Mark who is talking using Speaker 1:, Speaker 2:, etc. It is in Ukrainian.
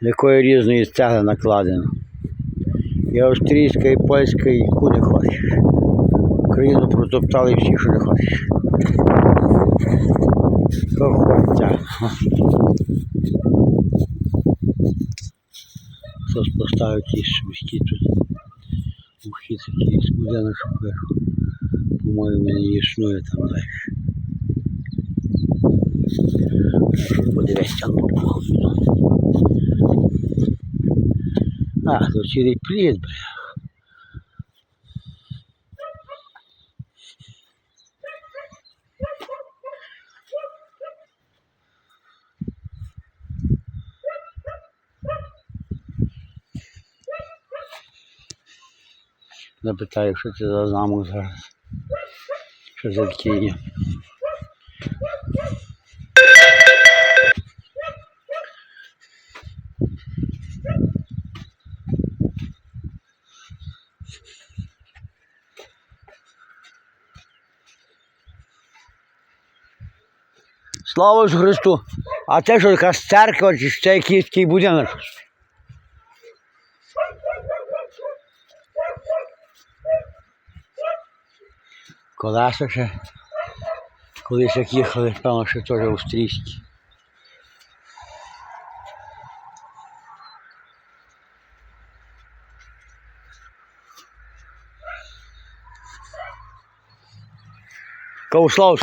Speaker 1: якої різної цегли накладено. І австрійська, і польська, і куди хочеш. Україну протоптали всі, що не хочеш. Що хочеться. Хтось поставив якісь швидкі тут. Ухід якийсь будинок вверху. По-моєму, не існує там далі. Подивися на А, тут цілий плід, бля. Запитаю, що це за замок зараз. Що за таке Слава Ісусу Христу! А це що якась церква, чи ще якийсь будинок? Колеса ще. Колись як їхали, певно, що теж австрійські. Слава